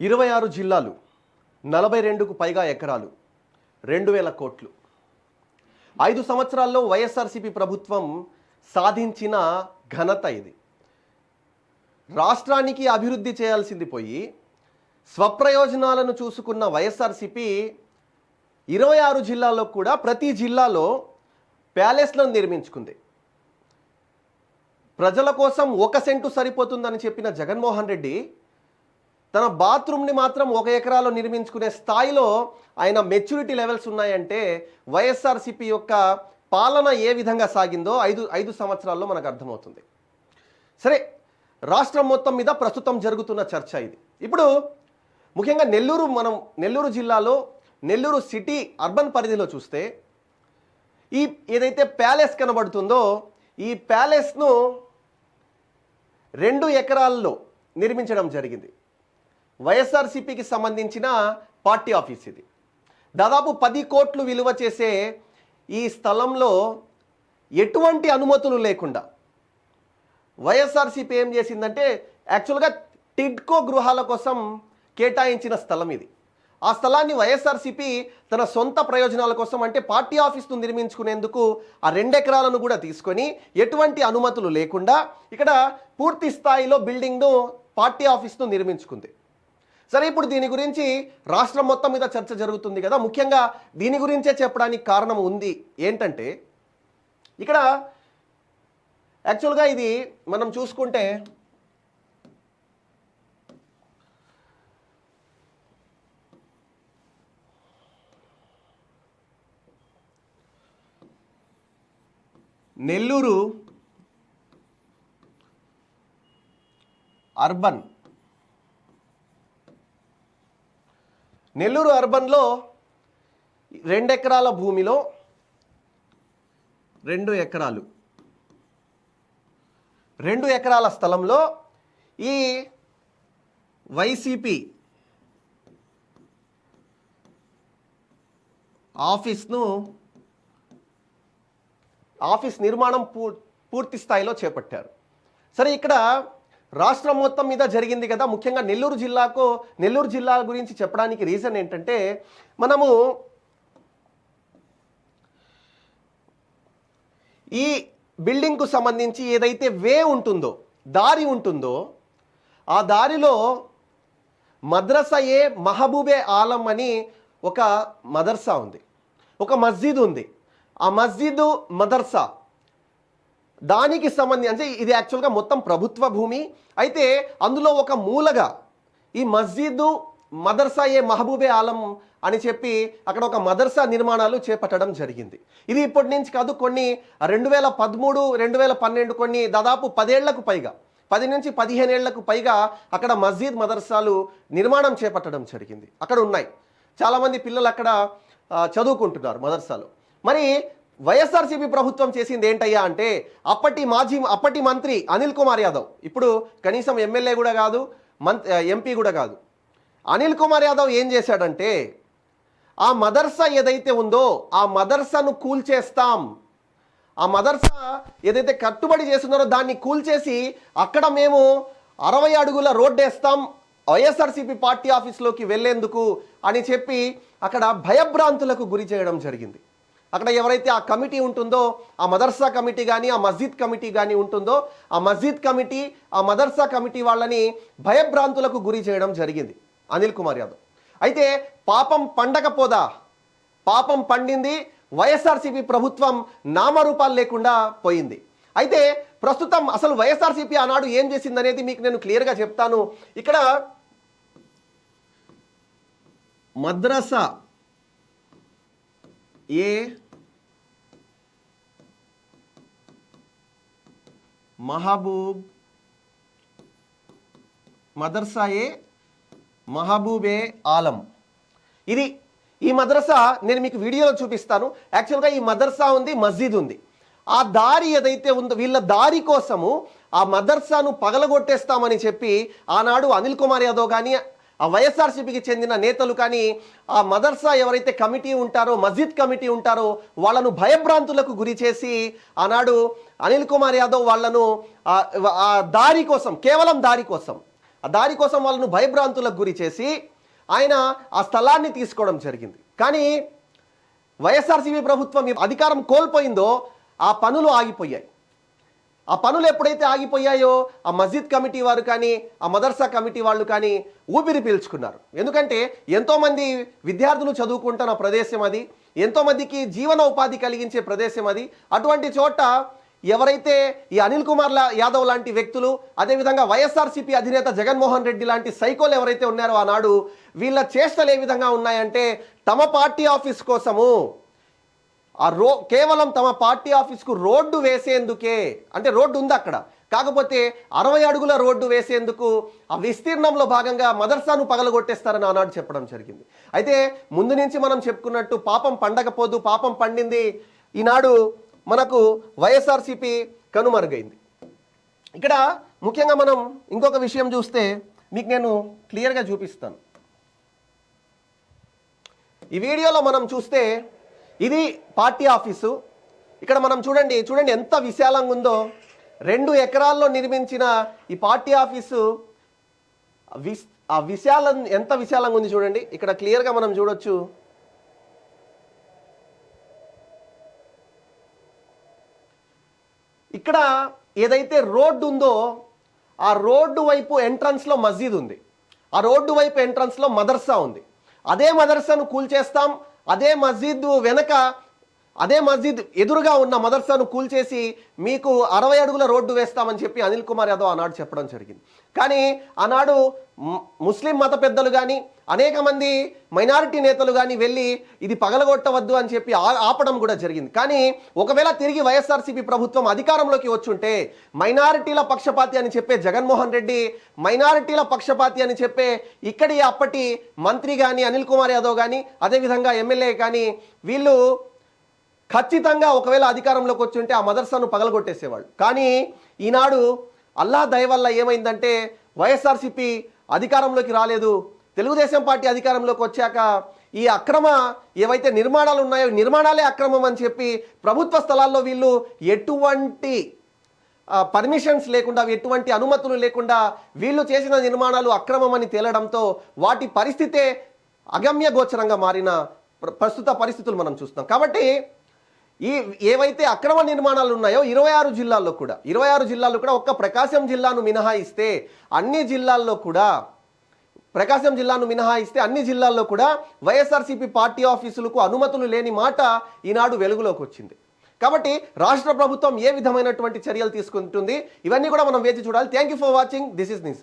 ఇరవై ఆరు జిల్లాలు నలభై రెండుకు పైగా ఎకరాలు రెండు వేల కోట్లు. ఐదు సంవత్సరాల్లో వైఎస్ఆర్సీపీ ప్రభుత్వం సాధించిన ఘనత ఇది. రాష్ట్రానికి అభివృద్ధి చేయాల్సింది పోయి స్వప్రయోజనాలను చూసుకున్న వైఎస్ఆర్సీపీ ఇరవై ఆరు జిల్లాల్లో కూడా ప్రతి జిల్లాలో ప్యాలెస్లను నిర్మించుకుంది. ప్రజల కోసం ఒక సెంటు సరిపోతుందని చెప్పిన జగన్మోహన్ రెడ్డి తన బాత్రూమ్ని మాత్రం ఒక ఎకరాలో నిర్మించుకునే స్థాయిలో ఆయన మెచ్యూరిటీ లెవెల్స్ ఉన్నాయంటే వైఎస్ఆర్సీపీ యొక్క పాలన ఏ విధంగా సాగిందో ఐదు ఐదు సంవత్సరాల్లో మనకు అర్థమవుతుంది. సరే రాష్ట్రం మొత్తం మీద ప్రస్తుతం జరుగుతున్న చర్చ ఇది. ఇప్పుడు ముఖ్యంగా నెల్లూరు మనం నెల్లూరు జిల్లాలో నెల్లూరు సిటీ అర్బన్ పరిధిలో చూస్తే ఈ ఏదైతే ప్యాలెస్ కనబడుతుందో ఈ ప్యాలెస్ను రెండు ఎకరాల్లో నిర్మించడం జరిగింది. వైఎస్ఆర్సీపీకి సంబంధించిన పార్టీ ఆఫీస్ ఇది. దాదాపు పది కోట్లు విలువ చేసే ఈ స్థలంలో ఎటువంటి అనుమతులు లేకుండా వైఎస్ఆర్సీపీ ఏం చేసిందంటే యాక్చువల్గా టిడ్కో గృహాల కోసం కేటాయించిన స్థలం ఇది. ఆ స్థలాన్ని వైఎస్ఆర్సీపీ తన సొంత ప్రయోజనాల కోసం అంటే పార్టీ ఆఫీస్ను నిర్మించుకునేందుకు ఆ రెండెకరాలను కూడా తీసుకొని ఎటువంటి అనుమతులు లేకుండా ఇక్కడ పూర్తి స్థాయిలో బిల్డింగ్ను పార్టీ ఆఫీస్ను నిర్మించుకుంది. సరే ఇప్పుడు దీని గురించి రాష్ట్రం మొత్తం మీద చర్చ జరుగుతుంది కదా. ముఖ్యంగా దీని గురించే చెప్పడానికి కారణం ఉంది. ఏంటంటే ఇక్కడ యాక్చువల్గా ఇది మనం చూసుకుంటే నెల్లూరు అర్బన్ నెల్లూరు అర్బన్లో రెండు ఎకరాల భూమిలో రెండు ఎకరాలు. రెండు ఎకరాల స్థలంలో ఈ వైసీపీ ఆఫీస్ను ఆఫీస్ నిర్మాణం పూ పూర్తి స్థాయిలో చేపట్టారు. సరే ఇక్కడ రాష్ట్రం మొత్తం మీద జరిగింది కదా. ముఖ్యంగా నెల్లూరు జిల్లాకు నెల్లూరు జిల్లా గురించి చెప్పడానికి రీజన్ ఏంటంటే మనము ఈ బిల్డింగ్కు సంబంధించి ఏదైతే వే ఉంటుందో దారి ఉంటుందో ఆ దారిలో మద్రసా ఏ మహబూబే ఆలం అని ఒక మదర్సా ఉంది. ఒక మస్జిద్ ఉంది. ఆ మస్జిద్ మదర్సా. దానికి సంబంధించి అంటే ఇది యాక్చువల్గా మొత్తం ప్రభుత్వ భూమి. అయితే అందులో ఒక మూలగా ఈ మస్జిద్ మదర్సా ఏ మహబూబే ఆలం అని చెప్పి అక్కడ ఒక మదర్సా నిర్మాణాలు చేపట్టడం జరిగింది. ఇది ఇప్పటి నుంచి కాదు కొన్ని రెండు వేల పదమూడు రెండు వేల పన్నెండు కొన్ని దాదాపు పదేళ్ళకు పైగా పది నుంచి పదిహేను ఏళ్ళకు పైగా అక్కడ మస్జిద్ మదర్సాలు నిర్మాణం చేపట్టడం జరిగింది. అక్కడ ఉన్నాయి. చాలామంది పిల్లలు అక్కడ చదువుకుంటున్నారు మదర్సాలు. మరి వైఎస్ఆర్సీపీ ప్రభుత్వం చేసింది ఏంటయ్యా అంటే అప్పటి మాజీ అప్పటి మంత్రి అనిల్ కుమార్ యాదవ్. ఇప్పుడు కనీసం ఎమ్మెల్యే కూడా కాదు మంత్ ఎంపీ కూడా కాదు. అనిల్ కుమార్ యాదవ్ ఏం చేశాడంటే ఆ మదర్సా ఏదైతే ఉందో ఆ మదర్సాను కూల్చేస్తాం ఆ మదర్సా ఏదైతే కట్టుబడి చేస్తున్నారో దాన్ని కూల్చేసి అక్కడ మేము అరవై అడుగుల రోడ్డు వేస్తాం వైఎస్ఆర్సీపీ పార్టీ ఆఫీస్లోకి వెళ్ళేందుకు అని చెప్పి అక్కడ భయభ్రాంతులకు గురి చేయడం జరిగింది. అక్కడ ఎవరైతే ఆ కమిటీ ఉంటుందో ఆ మదర్సా కమిటీ కానీ ఆ మస్జిద్ కమిటీ కానీ ఉంటుందో ఆ మస్జిద్ కమిటీ ఆ మదర్సా కమిటీ వాళ్ళని భయభ్రాంతులకు గురి చేయడం జరిగింది అనిల్ కుమార్ యాదవ్. అయితే పాపం పండకపోదా? పాపం పండింది వైఎస్ఆర్సీపీ ప్రభుత్వం నామరూపాలు లేకుండా పోయింది. అయితే ప్రస్తుతం అసలు వైఎస్ఆర్సీపీ ఆనాడు ఏం చేసిందనేది మీకు నేను క్లియర్గా చెప్తాను. ఇక్కడ మద్రసా ఏ మహబూబ్ మదర్సా ఏ మహబూబే ఆలం. ఇది ఈ మదర్సా నేను మీకు వీడియోలో చూపిస్తాను. యాక్చువల్గా ఈ మదర్సా ఉంది మస్జిద్ ఉంది. ఆ దారి ఏదైతే ఉందో వీళ్ళ దారి కోసము ఆ మదర్సాను పగలగొట్టేస్తామని చెప్పి ఆనాడు అనిల్ కుమార్ యాదవ్ కానీ ఆ వైఎస్ఆర్సీపీకి చెందిన నేతలు కానీ ఆ మదర్సా ఎవరైతే కమిటీ ఉంటారో మస్జిద్ కమిటీ ఉంటారో వాళ్ళను భయభ్రాంతులకు గురి చేసి ఆనాడు అనిల్ కుమార్ యాదవ్ వాళ్ళను ఆ- దారి కోసం కేవలం దారి కోసం ఆ దారి కోసం వాళ్ళను భయభ్రాంతులకు గురి చేసి ఆయన ఆ స్థలాన్ని తీసుకోవడం జరిగింది. కానీ వైఎస్ఆర్సీపీ ప్రభుత్వం అధికారం కోల్పోయిందో ఆ పనులు ఆగిపోయాయి. ఆ పనులు ఎప్పుడైతే ఆగిపోయాయో ఆ మస్జిద్ కమిటీ వారు కానీ ఆ మదర్సా కమిటీ వాళ్ళు కానీ ఊపిరి పీల్చుకున్నారు. ఎందుకంటే ఎంతోమంది విద్యార్థులు చదువుకుంటున్న ప్రదేశం అది ఎంతోమందికి జీవన ఉపాధి కలిగించే ప్రదేశం అది. అటువంటి చోట ఎవరైతే ఈ అనిల్ కుమార్ యాదవ్ లాంటి వ్యక్తులు అదేవిధంగా వైఎస్ఆర్సీపీ అధినేత జగన్మోహన్ రెడ్డి లాంటి సైకోలు ఎవరైతే ఉన్నారో ఆనాడు వీళ్ళ చేష్టలు ఏ విధంగా ఉన్నాయంటే తమ పార్టీ ఆఫీస్ కోసము. ఆ రో కేవలం తమ పార్టీ ఆఫీస్కు రోడ్డు వేసేందుకే అంటే రోడ్డు ఉంది అక్కడ. కాకపోతే అరవై అడుగుల రోడ్డు వేసేందుకు ఆ విస్తీర్ణంలో భాగంగా మదర్సాను పగలగొట్టేస్తారని ఆనాడు చెప్పడం జరిగింది. అయితే ముందు నుంచి మనం చెప్పుకున్నట్టు పాపం పండకపోదు పాపం పండింది. ఈనాడు మనకు వైఎస్ఆర్సీపీ కనుమరుగైంది. ఇక్కడ ముఖ్యంగా మనం ఇంకొక విషయం చూస్తే మీకు నేను క్లియర్గా చూపిస్తాను. ఈ వీడియోలో మనం చూస్తే ఇది పార్టీ ఆఫీసు. ఇక్కడ మనం చూడండి చూడండి ఎంత విశాలంగా ఉందో రెండు ఎకరాల్లో నిర్మించిన ఈ పార్టీ ఆఫీసు విస్ ఆ విశాలం ఎంత విశాలంగా ఉంది చూడండి. ఇక్కడ క్లియర్గా మనం చూడొచ్చు. ఇక్కడ ఏదైతే రోడ్డు ఉందో ఆ రోడ్డు వైపు ఎంట్రన్స్లో మస్జిద్ ఉంది ఆ రోడ్డు వైపు ఎంట్రన్స్లో మదర్సా ఉంది. అదే మదర్సాను కూల్చేస్తాం అదే మస్జిద్ వెనక అదే మస్జిద్ ఎదురుగా ఉన్న మదర్సాను కూల్చేసి మీకు అరవై అడుగుల రోడ్డు వేస్తామని చెప్పి అనిల్ కుమార్ యాదవ్ ఆనాడు చెప్పడం జరిగింది. కానీ ఆనాడు ముస్లిం మత పెద్దలు కానీ అనేక మంది మైనారిటీ నేతలు కానీ వెళ్ళి ఇది పగలగొట్టవద్దు అని చెప్పి ఆ- ఆపడం కూడా జరిగింది. కానీ ఒకవేళ తిరిగి వైఎస్ఆర్సీపీ ప్రభుత్వం అధికారంలోకి వచ్చుంటే మైనారిటీల పక్షపాతి అని చెప్పే జగన్మోహన్ రెడ్డి మైనారిటీల పక్షపాతి అని చెప్పే ఇక్కడి అప్పటి మంత్రి కానీ అనిల్ కుమార్ యాదవ్ కానీ అదేవిధంగా ఎమ్మెల్యే కానీ వీళ్ళు ఖచ్చితంగా ఒకవేళ అధికారంలోకి వచ్చి ఉంటే ఆ మదర్సాను పగలగొట్టేసేవాళ్ళు. కానీ ఈనాడు అల్లా దయ వల్ల ఏమైందంటే వైఎస్ఆర్సిపి అధికారంలోకి రాలేదు. తెలుగుదేశం పార్టీ అధికారంలోకి వచ్చాక ఈ అక్రమ ఏవైతే నిర్మాణాలు ఉన్నాయో నిర్మాణాలే అక్రమం అని చెప్పి ప్రభుత్వ స్థలాల్లో వీళ్ళు ఎటువంటి పర్మిషన్స్ లేకుండా ఎటువంటి అనుమతులు లేకుండా వీళ్ళు చేసిన నిర్మాణాలు అక్రమమని తేలడంతో వాటి పరిస్థితే అగమ్య గోచరంగా మారిన ప్ర- ప్రస్తుత పరిస్థితులు మనం చూస్తున్నాం. కాబట్టి ఈ ఏవైతే అక్రమ నిర్మాణాలు ఉన్నాయో ఇరవై ఆరు జిల్లాల్లో కూడా ఇరవై ఆరు జిల్లాల్లో కూడా ఒక్క ప్రకాశం జిల్లాను మినహాయిస్తే అన్ని జిల్లాల్లో కూడా ప్రకాశం జిల్లాను మినహాయిస్తే అన్ని జిల్లాల్లో కూడా వైఎస్ఆర్సీపీ పార్టీ ఆఫీసులకు అనుమతులు లేని మాట ఈనాడు వెలుగులోకి వచ్చింది. కాబట్టి రాష్ట్ర ప్రభుత్వం ఏ విధమైనటువంటి చర్యలు తీసుకుంటుంది ఇవన్నీ కూడా మనం వేచి చూడాలి. Thank you for watching this is నిసాం